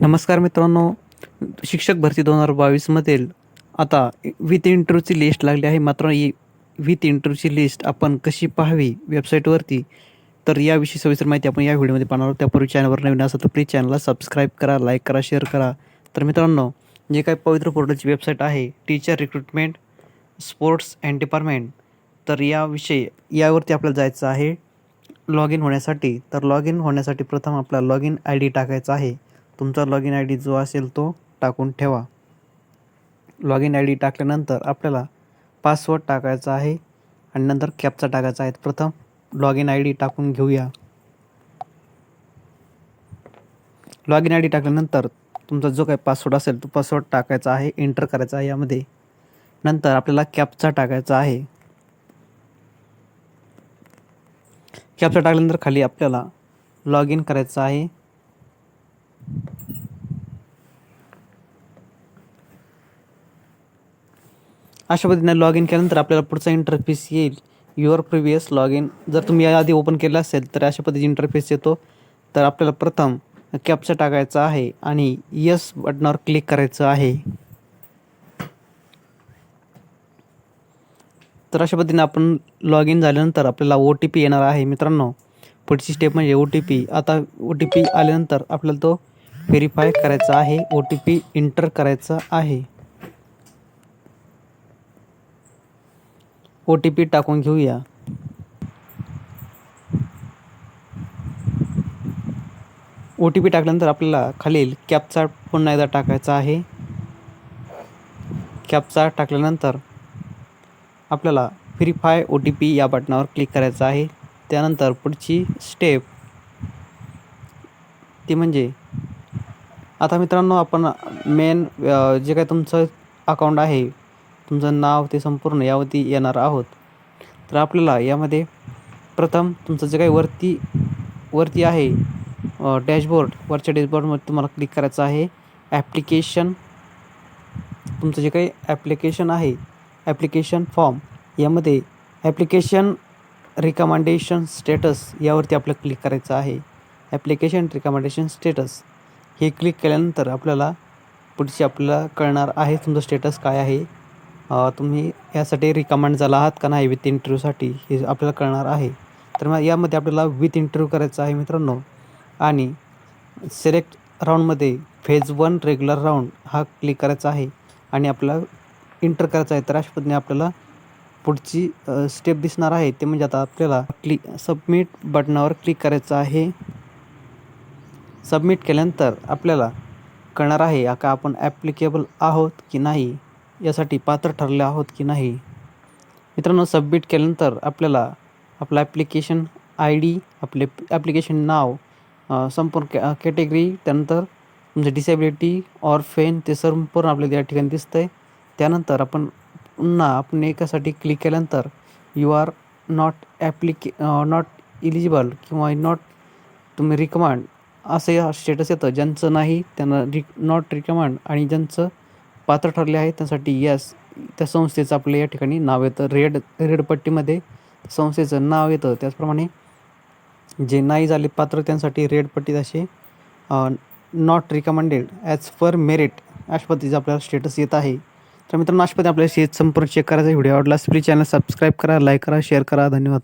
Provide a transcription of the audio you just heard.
नमस्कार मित्रांनो शिक्षक भरती दोन हजार बावीसमधील आता विथ इंटरव्ह्यूची लिस्ट लागली आहे. मात्र ही विथ इंटरव्ह्यूची लिस्ट आपण कशी पाहावी वेबसाईटवरती तर याविषयी सविस्तर माहिती आपण या व्हिडिओमध्ये पाहणार आहोत. त्यापूर्वी चॅनलवर नवीन असेल तर प्लीज चॅनलला सबस्क्राईब करा लाईक करा शेअर करा. तर मित्रांनो जे काही पवित्र पोर्टलची वेबसाईट आहे teacher recruitment sports and department तर याविषयी यावरती आपल्याला जायचं आहे लॉग इन होण्यासाठी. तर लॉग इन होण्यासाठी प्रथम आपला लॉग इन आय डी टाकायचा आहे. तुमचा लॉग इन आय डी जो असेल तो टाकून ठेवा. लॉग इन आय डी टाकल्यानंतर आपल्याला पासवर्ड टाकायचा आहे आणि नंतर कॅपचा टाकायचा आहे. प्रथम लॉग इन आय डी टाकून घेऊया. लॉग इन आय डी टाकल्यानंतर तुमचा जो काही पासवर्ड असेल तो पासवर्ड टाकायचा आहे एंटर करायचा आहे यामध्ये. नंतर आपल्याला कॅपचा टाकायचा आहे. कॅपचा टाकल्यानंतर खाली आपल्याला लॉग इन करायचं आहे. अशा पद्धतीने लॉग इन केल्यानंतर आपल्याला पुढचा इंटरफेस येईल. युअर प्रिव्हियस लॉग इन जर तुम्ही याआधी ओपन केलं असेल तर अशा पद्धतीने इंटरफेस येतो. तर आपल्याला प्रथम कॅपचा टाकायचा आहे आणि यस बटनावर क्लिक करायचं आहे. तर अशा पद्धतीने आपण लॉग इन झाल्यानंतर आपल्याला ओ टी पी येणार आहे मित्रांनो. पुढची स्टेप म्हणजे ओ टी पी आता ओ टी पी आल्यानंतर आपल्याला तो व्हेरीफाय करायचा आहे ओ टी पी इंटर करायचा आहे. ओ टी पी टाकून घेऊया. ओ टी पी टाकल्यानंतर आपल्याला खालील कॅपचा पुन्हा एकदा टाकायचा आहे. कॅपचा टाकल्यानंतर आपल्याला व्हेरीफाय ओ टी पी या बटनावर क्लिक करायचं आहे. त्यानंतर पुढची स्टेप ती म्हणजे आता मित्रांनो आपण मेन जे काही तुमचं अकाउंट आहे तुमचं नाव ते संपूर्ण यावरती येणार आहोत. तर आपल्याला यामध्ये प्रथम तुमचं जे काही वरती वरती आहे डॅशबोर्ड वरच्या डॅशबोर्डमध्ये तुम्हाला क्लिक करायचं आहे. ॲप्लिकेशन तुमचं जे काही ॲप्लिकेशन आहे ॲप्लिकेशन फॉर्म यामध्ये ॲप्लिकेशन रिकमेंडेशन स्टेटस यावरती आपलं क्लिक करायचं आहे. ॲप्लिकेशन रिकमेंडेशन स्टेटस हे क्लिक केल्यानंतर आपल्याला पुढची आपल्याला कळणार आहे तुमचं स्टेटस काय आहे. तुम्ही यासाठी रिकमेंड झाला आहात का नाही विथ इंटरव्ह्यूसाठी हे आपल्याला कळणार आहे. तर मग यामध्ये आपल्याला विथ इंटरव्ह्यू करायचा आहे मित्रांनो. आणि सिलेक्ट राऊंडमध्ये फेज वन रेग्युलर राऊंड हा क्लिक करायचा आहे. आणि आपला इंटर करायचा आहे. तर अशा पद्धतीने आपल्याला पुढची स्टेप दिसणार आहे. ते म्हणजे आता आपल्याला क्लिक सबमिट बटनावर क्लिक करायचं आहे. सबमिट केल्यानंतर आपल्याला कळणार आहे का आपण ॲप्लिकेबल आहोत की नाही यासाठी पात्र ठरले आहोत की नाही. मित्रांनो सबमिट केल्यानंतर आपल्याला आपलं ॲप्लिकेशन आय डी आपले ॲप्लिकेशन नाव संपूर्ण कॅ कॅटेगरी त्यानंतर तुमचं डिसेबिलिटी ऑरफेन ते संपूर्ण आपल्याला या ठिकाणी दिसतं आहे त्यानंतर आपण पुन्हा आपण एकासाठी क्लिक केल्यानंतर यू आर नॉट ॲप्लिके नॉट इलिजिबल किंवा नॉट तुम्ही रिकमांड असं स्टेटस येतं. ज्यांचं नाही त्यांना रिक नॉट रिकमांड आणि ज्यांचं पात्र ठरले आहे त्यासाठी यस त्या संस्थेचं आपलं या ठिकाणी नाव येतं. रेड रेड पट्टीमध्ये संस्थेचं नाव येतं. त्याचप्रमाणे जे नाही झाले पात्र त्यांसाठी रेड पट्टीत असे not recommended as per merit अशपतीचं आपल्याला स्टेटस येत आहे. तर मित्रांनो अशपती आपल्याला शेत संपूर्ण चेक करायचा व्हिडिओ आवडला प्लीज चॅनल सबस्क्राईब करा लाईक करा शेअर करा. धन्यवाद.